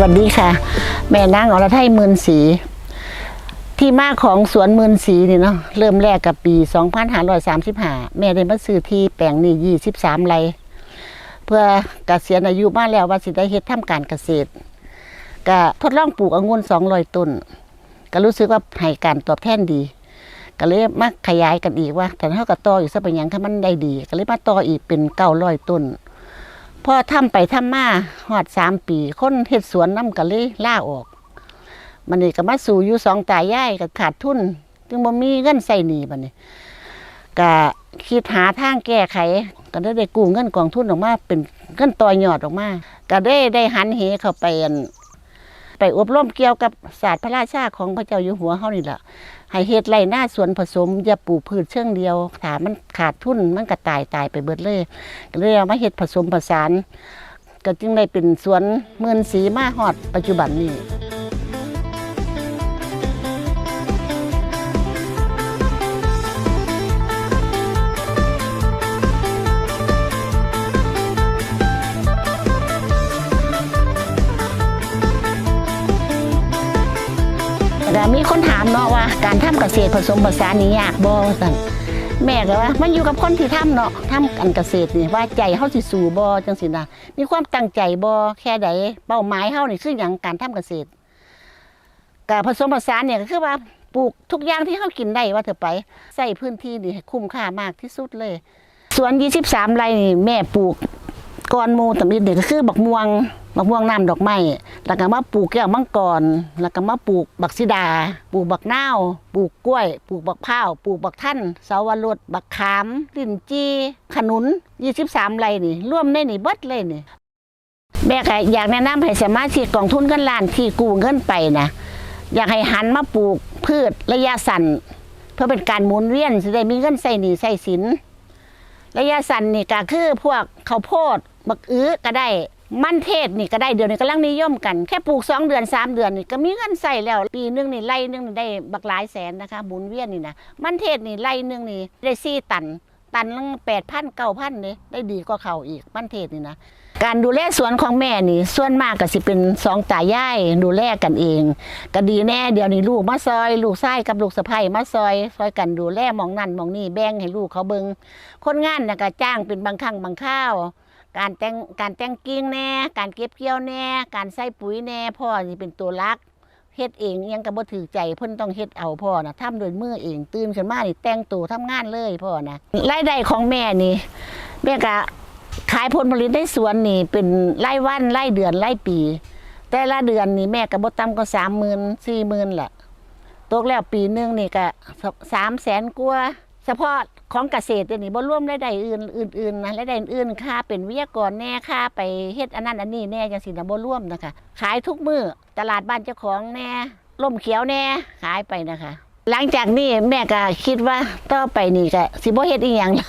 วัสดีค่ะ แม่นางอรไทยมื่นสี ที่มาของสวนมื่นสีนี่เนาะเริ่มแรกกับปี 2535 แม่ได้มาซื้อที่แปลงนี่23 ไร่เพื่อเกษียณอายุมาแล้วว่าสิได้เฮ็ดทำการเกษตรก็ทดลองปลูกองุ่น200 ต้น ก็รู้สึกว่าให้การตอบแทนดี ก็เลยมาขยายกันอีกว่าแต่เท่ากับต่ออีกสักเป็นยังถ้ามันได้ดี ก็เลยมาต่ออีกเป็น900ต้น พอทำไปทำมาหอดสามปี คนเฮ็ดสวนน้ำก็เลยล่าออกมันนี่ก็มาสู่อยู่สองตายายก็ขาดทุนจึงบ่มีเงินใส่หนี้บัดนี้ก็คิดหาทางแก้ไข ก็ได้ได้กู้เงินกองทุนออกมา เป็นเงินต่อยอดออกมา ก็ได้ได้หันเหเข้าไปไปอบรมเกี่ยวกับศาสตร์พระราชาของพระเจ้าอยู่หัวเฮานี่แหละ ให้เฮ็ดไรหน้าสวนผสมอย่าปลูกพืชเชิงเดียวถามันขาดทุนมันก็ตายตายไปเบิดเลยก็เลยเอามาเฮ็ดผสมผสาน ก็จึงได้เป็นสวนเมือนสีมาฮอดปัจจุบันนี้ แต่มีคนถามเนาะว่า การทำเกษตรผสมผสานนี่ยากบ่สั่นแม่ก็ว่า มันอยู่กับคนที่ทำเนาะทำกันเกษตรนี่ว่าใจเฮาสิสู่บ่จังซี่นะมีความตั้งใจบ่แค่ใดเป้าหมายเฮานี่คือหยังการทำเกษตรการผสมผสานเนี่ยก็คือว่าปลูกทุกอย่างที่เฮากินได้ว่าเถอะไปใส่พื้นที่นี่ให้คุ้มค่ามากที่สุดเลย สวน 23 ไร่นี่แม่ปลูกก้อนหมูตำอิดเนี่ยก็คือบักม่วง บักม่วงน้ำดอกไม้แล้วก็มาปลูกแก้วมังกรแล้วก็มาปลูกบักซิดา ปลูกบักนาวปลูกกล้วย ปลูกบักพร้าวปลูกบักท่านเสาวรสบักขาม ลิ้นจีขนุน 23ไร่นี่ร่วมในนี่เบิดเลยนี่แม่ก็อยากแนะนำให้สมาชิกกองทุนเงินล้านที่กู้เงินไปนะอยากให้หันมาปลูกพืชระยะสั้นเพื่อเป็นการหมุนเวียนจะได้มีเงินใส่หนี้ใส่สินระยะสั้นนี่ก็คือพวกข้าวโพดบักอื้อก็ได้ มันเทศนี่ก็ได้เดือนนี้กำลังนิยมกัน แค่ปลูกสองเดือนสามเดือนนี่ก็มีเงินใส่แล้ว ปีหนึงนี่ไร่หนึงนี่ได้บักหลายแสนนะคะหมุนเวียนนี่นะมันเทศนี่ไร่หนึงนี่ได้สี่ตัน ตันละแปดพันเก้าพันนี่ได้ดีกว่าเขาอีกมันเทศนี่นะการดูแลสวนของแม่นี่ ส่วนมากก็สิเป็นสองตายายดูแลกันเองก็ดีแน่เดี๋ยวนี้ลูกมาซอย ลูกชายกับลูกสะใภ้มาซอยซอยกันดูแลมองนั่นมองนี่แบ่งให้ลูกเขาเบิงคนงานน่ะก็จ้างเป็นบางครั้งบางข้าว การแต่งการแต่งกิ่งแน่การเก็บเกี่ยวแน่การใส่ปุ๋ยแน่พ่อนี่เป็นตัวรักเฮ็ดเองยังก็บ่ถือใจเพิ่นต้องเฮ็ดเอาพ่อนะทำโดวยมือเองตื่นขึ้นมานี่แต่งตัวทำงานเลยพ่อนะรายได้ของแม่นี่แม่ก็ขายผลผลิตในสวนนี่ เป็นรายวันรายเดือนรายปี แต่ละเดือนนี่แม่ก็บ่ต่ำกว่า30,000 40,000ล่นละตกแล้วปีหนึงนี่ก็สามแสนกว่าเฉพาะ ของเกษตรเดี๋ยวนี้บ่รวมรายได้อื่นอื่นๆนะรายได้อื่นๆค่าเป็นวิทยากรแน่ค่าไปเฮ็ดอันนั้นอันนี้แน่จังซี่นะบ่รวมนะคะ ขายทุกมื้อตลาดบ้านเจ้าของแน่ล่มเขียวแน่ขายไปนะคะ หลังจากนี้แม่ก็คิดว่าต่อไปนี่ก็สิบ่เฮ็ดอีหยังล่ะ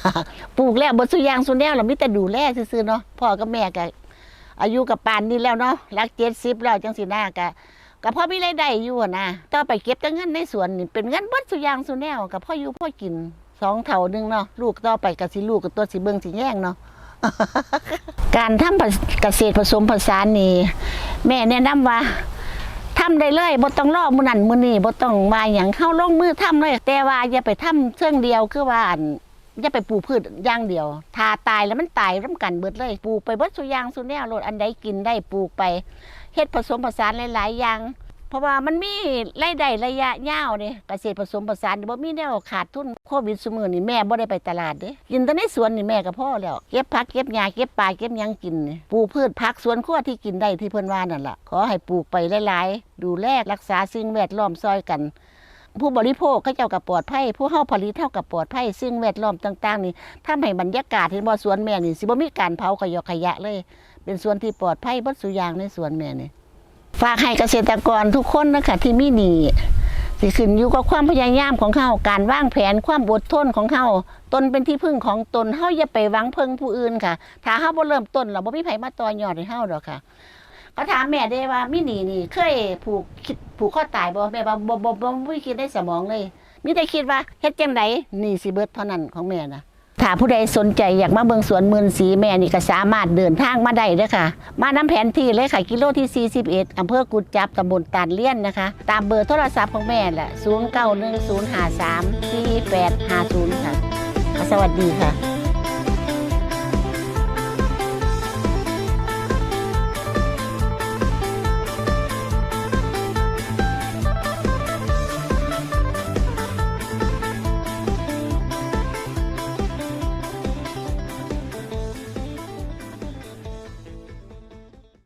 ปลูกแล้วบ่สุยางสุแนวแล้วมีแต่ดูแลซื่อๆเนาะพ่อกับแม่ก็อายุกับปานนี้แล้วเนาะหลัก70แล้วจังซี่นะก็ก็พ่อมีรายได้อยู่นะต่อไปเก็บแต่เงินในสวนนี่เป็นเงินบิดสุยางสุแนวกับพ่ออยู่พ่อกิน สองเท่าหนึงเนาะลูกต่อไปกับสิลูกกับตัวสิเบิงสิแย่งเนาะการทำเกษตรผสมผสานนี่แม่แนะนำว่าทำได้เลยบ่ต้องรอมื้อนั้นมื้อนี้บ่ต้องมาหยังเข้าลงมือทำเลย แต่ว่าอย่าไปทำเชิงเดียวคือว่าอย่าไปปลูกพืชอย่างเดียวถ้าตายแล้วมันตายร่วมกันเบิดเลยปลูกไปเบิดสุยางสุแนวโลดอันใดกินได้ปลูกไปเฮ็ดผสมผสานหลายๆอย่าง เพราะว่ามันมีรายได้ระยะยาวเด้เกษตรผสมผสานบ่มีแนวขาดทุนโควิดซุมื้อนี่แม่บ่ได้ไปตลาดเด้กินแต่ในสวนนี่แม่ก็พอแล้วเก็บผักเก็บหญ้าเก็บปลาเก็บหยังกินปลูกพืชผักสวนครัวที่กินได้ที่เพิ่นว่านั่นล่ะขอให้ปลูกไปหลายๆดูแลรักษาสิ่งแวดล้อมซอยกัน ผู้บริโภคเขาเจ้ากับปลอดภัยผู้เฮาผลิตเท่ากับปลอดภัยสิ่งแวดล้อมต่าง ๆ นี่ทำให้บรรยากาศเห็นบ่สวนแม่นี่สิบ่มีการเผาขยะขยะเลย เป็นสวนที่ปลอดภัยบิดสุอย่างในสวนแม่นี่ ฝากให้เกษตรกรทุกคนนะคะที่มีหนี้สิขึ้นอยู่กับความพยายามของเขาการวางแผนความอดทนของเขาตนเป็นที่พึ่งของตนเฮาอย่าไปหวังเพิ่งผู้อื่นค่ะ ถ้าเฮาบ่เริ่มต้นเราบ่มีไผมาต่อยอดให้เฮาดอกค่ะ ก็ถามแม่ได้ว่ามีหนี้นี่เคยผูกคิดผูกข้อตายบ่แม่ว่าบ่บ่บ่บ่มีคิดในสมองเลยมีแต่คิดว่าเฮ็ดจังไดหนี้สิเบิดเท่านั้นของแม่นะ ถ้าผู้ใดสนใจอยากมาเบิงสวนมืนสีแม่นี่ก็สามารถเดินทางมาได้เด้อค่ะ มาน้ำแผนที่เลยค่ะ กิโลที่ 41อำเภอกุดจับตำบลตาดเลี่ยนนะคะ ตามเบอร์โทรศัพท์ของแม่แหละ0910534850ค่ะ สวัสดีค่ะ